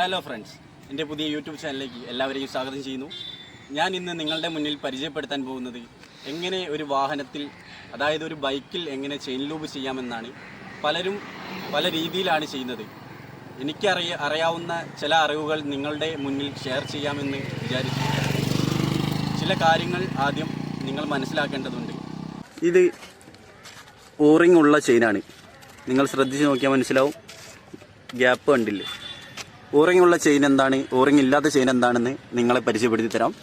എന്റെ പുതിയ യൂട്യൂബ് ചാനലിലേക്ക് എല്ലാവരെയും സ്വാഗതം ചെയ്യുന്നു. ഞാൻ ഇന്ന് നിങ്ങളുടെ മുന്നിൽ പരിചയപ്പെടുത്താൻ പോകുന്നത് എങ്ങനെ ഒരു വാഹനത്തിൽ അതായത് ഒരു ബൈക്കിൽ എങ്ങനെ ചെയിൻ ലൂബ് ചെയ്യാമെന്നാണ്. പലരും പല രീതിയിലാണ് ചെയ്യുന്നത്. എനിക്കറിയ അറിയാവുന്ന ചില അറിവുകൾ നിങ്ങളുടെ മുന്നിൽ ഷെയർ ചെയ്യാമെന്ന് വിചാരിച്ചു. ചില കാര്യങ്ങൾ ആദ്യം നിങ്ങൾ മനസ്സിലാക്കേണ്ടതുണ്ട്. ഇത് ഓറിംഗ് ഉള്ള ചെയിനാണ് നിങ്ങൾ ശ്രദ്ധിച്ച് നോക്കിയാൽ മനസ്സിലാവും. ഗ്യാപ്പ് കണ്ടില്ലേ? ഓറിംഗ് ഉള്ള ചെയിൻ എന്താണ്? ഓറിംഗ് ഇല്ലാത്ത ചെയിൻ എന്താണെന്ന് നിങ്ങളെ പരിചയപ്പെടുത്തി തരാം.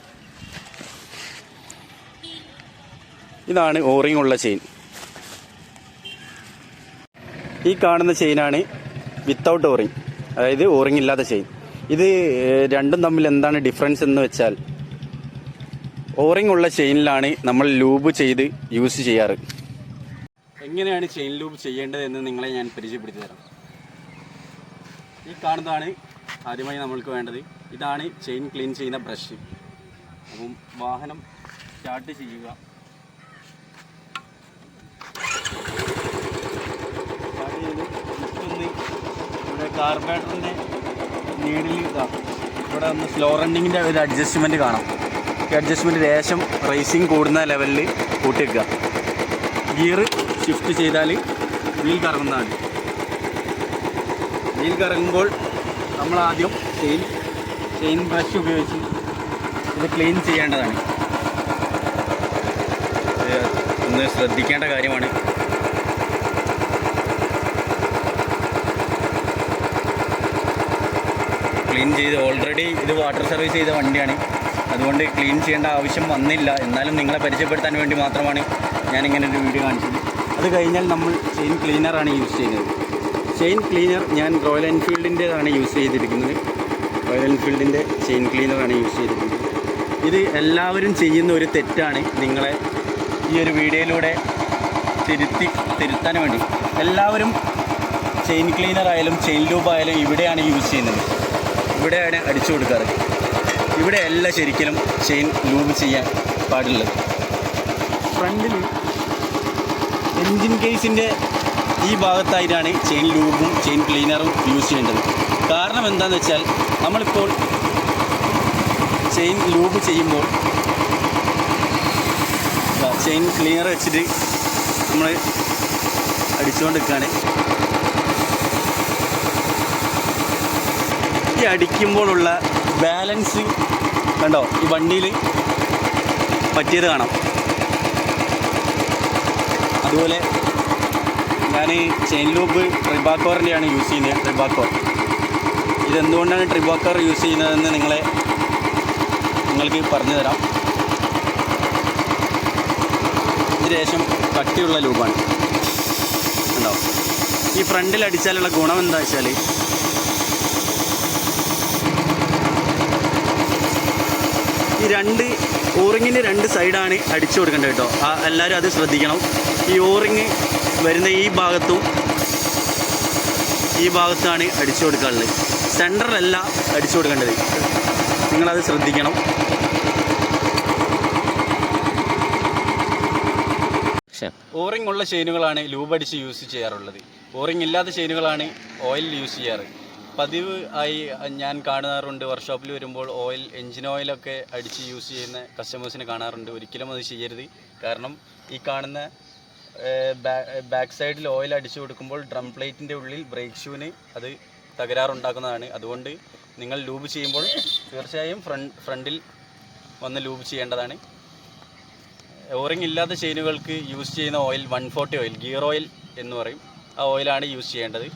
ഇതാണ് ഓറിംഗ് ഉള്ള ചെയിൻ. ഈ കാണുന്ന ചെയിനാണ് വിത്തൗട്ട് ഓറിംഗ് അതായത് ഓറിംഗ് ഇല്ലാത്ത ചെയിൻ. ഇത് രണ്ടും തമ്മിൽ എന്താണ് ഡിഫറൻസ് എന്ന് വെച്ചാൽ ഓറിംഗ് ഉള്ള ചെയിനിലാണ് നമ്മൾ ലൂബ് ചെയ്ത് യൂസ് ചെയ്യാറ്. എങ്ങനെയാണ് ചെയിൻ ലൂബ് ചെയ്യേണ്ടത് എന്ന് നിങ്ങളെ ഞാൻ പരിചയപ്പെടുത്തി തരാം. ഈ കാണുന്നതാണ് ആദ്യമായി നമ്മൾക്ക് വേണ്ടത് ഇതാണ് ചെയിൻ ക്ലീൻ ചെയ്യുന്ന ബ്രഷ്. അപ്പം വാഹനം സ്റ്റാർട്ട് ചെയ്യുക. ഇവിടെ കാർബേറ്ററിന്റെ നീഡിൽ ഇതാ. ഇവിടെ ഒന്ന് സ്ലോ റണ്ണിങ്ങിന്റെ ഒരു അഡ്ജസ്റ്റ്മെന്റ് കാണാം. ഈ അഡ്ജസ്റ്റ്മെന്റ് ലേശം റേസിങ് കൂടുന്ന ലെവലിൽ കൂട്ടി വെക്കുക ഗിയർ ഷിഫ്റ്റ് ചെയ്താൽ വീൽ കറങ്ങുന്നതാണ്. വീൽ കറങ്ങുമ്പോൾ നമ്മൾ ആദ്യം ചെയിൻ ചെയിൻ ബ്രഷ് ഉപയോഗിച്ച് ഇത് ക്ലീൻ ചെയ്യേണ്ടതാണ്. ഒന്ന് ശ്രദ്ധിക്കേണ്ട കാര്യമാണ്. ക്ലീൻ ചെയ്ത് ഓൾറെഡി ഇത് വാട്ടർ സർവീസ് ചെയ്ത വണ്ടിയാണ്. അതുകൊണ്ട് ക്ലീൻ ചെയ്യേണ്ട ആവശ്യം വന്നില്ല. എന്നാലും നിങ്ങളെ പരിചയപ്പെടുത്താൻ വേണ്ടി മാത്രമാണ് ഞാനിങ്ങനെ ഒരു വീഡിയോ കാണിച്ചത്. അത് കഴിഞ്ഞാൽ നമ്മൾ ചെയിൻ ക്ലീനറാണ് യൂസ് ചെയ്യുന്നത്. ചെയിൻ ക്ലീനർ ഞാൻ റോയൽ എൻഫീൽഡിന്റെതാണ് യൂസ് ചെയ്തിരിക്കുന്നത്. റോയൽ എൻഫീൽഡിന്റെ ചെയിൻ ക്ലീനറാണ് യൂസ് ചെയ്തിരിക്കുന്നത്. ഇത് എല്ലാവരും ചെയ്യുന്ന ഒരു തെറ്റാണ്. നിങ്ങളെ ഈ ഒരു വീഡിയോയിലൂടെ തിരുത്തി തിരുത്താൻ വേണ്ടി. എല്ലാവരും ചെയിൻ ക്ലീനർ ആയാലും ചെയിൻ ലൂബ് ആയാലും ഇവിടെയാണ് യൂസ് ചെയ്യുന്നത്. ഇവിടെയാണ് അടിച്ചു കൊടുക്കാറ്. ഇവിടെ അല്ല ശരിക്കും ചെയിൻ ലൂബ് ചെയ്യാൻ പാടുള്ളത്. ഫ്രണ്ടിൽ എൻജിൻ കേസിന്റെ ഈ ഭാഗത്തായിട്ടാണ് ചെയിൻ ലൂബും ചെയിൻ ക്ലീനറും യൂസ് ചെയ്യേണ്ടത്. കാരണം എന്താണെന്ന് വെച്ചാൽ നമ്മളിപ്പോൾ ചെയിൻ ലൂബ് ചെയ്യുമ്പോൾ ചെയിൻ ക്ലീനർ വെച്ചിട്ട് നമ്മൾ അടിച്ചുകൊണ്ടിരിക്കുകയാണ് ഈ അടിക്കുമ്പോഴുള്ള ബാലൻസ് കണ്ടോ? ഈ വണ്ടിയിൽ പറ്റിയത് കാണാം. അതുപോലെ ഞാൻ ചെയിൻ ലൂബ് ട്രിബാക്കോറിന്റെയാണ് യൂസ് ചെയ്യുന്നത് ട്രിബാക്കോർ ഇതെന്തുകൊണ്ടാണ് ട്രിബാക്കോർ യൂസ് ചെയ്യുന്നതെന്ന് നിങ്ങളെ നിങ്ങൾക്ക് പറഞ്ഞു തരാം ഇത് കട്ടിയുള്ള ലൂബാണ് ഉണ്ടാവും ഈ ഫ്രണ്ടിൽ അടിച്ചാലുള്ള ഗുണം എന്താ വെച്ചാൽ ഈ രണ്ട് ഓറിങ്ങിന്റെ രണ്ട് സൈഡാണ് അടിച്ചു കൊടുക്കേണ്ടത് കേട്ടോ. എല്ലാവരും അത് ശ്രദ്ധിക്കണം. ഈ ഓറിങ് വരുന്ന ഈ ഭാഗത്തും ഈ ഭാഗത്താണ് അടിച്ചു കൊടുക്കാനുള്ളത്. സെന്ററിലല്ല അടിച്ചു കൊടുക്കേണ്ടത്. നിങ്ങളത് ശ്രദ്ധിക്കണം. ഓറിംഗ് ഉള്ള ചെയിനുകളാണ് ലൂബ് അടിച്ച് യൂസ് ചെയ്യാറുള്ളത്. ഓറിംഗ് ഇല്ലാത്ത ചെയിനുകളാണ് ഓയിൽ യൂസ് ചെയ്യാറ്. പതിവ് ആയി ഞാൻ കാണാറുണ്ട് വർക്ക്ഷോപ്പിൽ വരുമ്പോൾ ഓയിൽ എഞ്ചിൻ ഓയിലൊക്കെ അടിച്ച് യൂസ് ചെയ്യുന്ന കസ്റ്റമേഴ്സിനെ കാണാറുണ്ട്. ഒരിക്കലും അത് ചെയ്യരുത്. കാരണം ഈ കാണുന്ന ബാക്ക് സൈഡിൽ ഓയിൽ അടിച്ചു കൊടുക്കുമ്പോൾ ഡ്രം പ്ലേറ്റിന്റെ ഉള്ളിൽ ബ്രേക്ക് ഷൂവിന് അത് തകരാറുണ്ടാക്കുന്നതാണ്. അതുകൊണ്ട് നിങ്ങൾ ലൂബ് ചെയ്യുമ്പോൾ തീർച്ചയായും ഫ്രണ്ട് ഫ്രണ്ടിൽ വന്ന് ലൂബ് ചെയ്യേണ്ടതാണ്. ഓറിംഗ് ഇല്ലാത്ത ചെയിനുകൾക്ക് യൂസ് ചെയ്യുന്ന oil one forty oil gear oil എന്ന് പറയും. ആ ഓയിലാണ് യൂസ് ചെയ്യേണ്ടത്.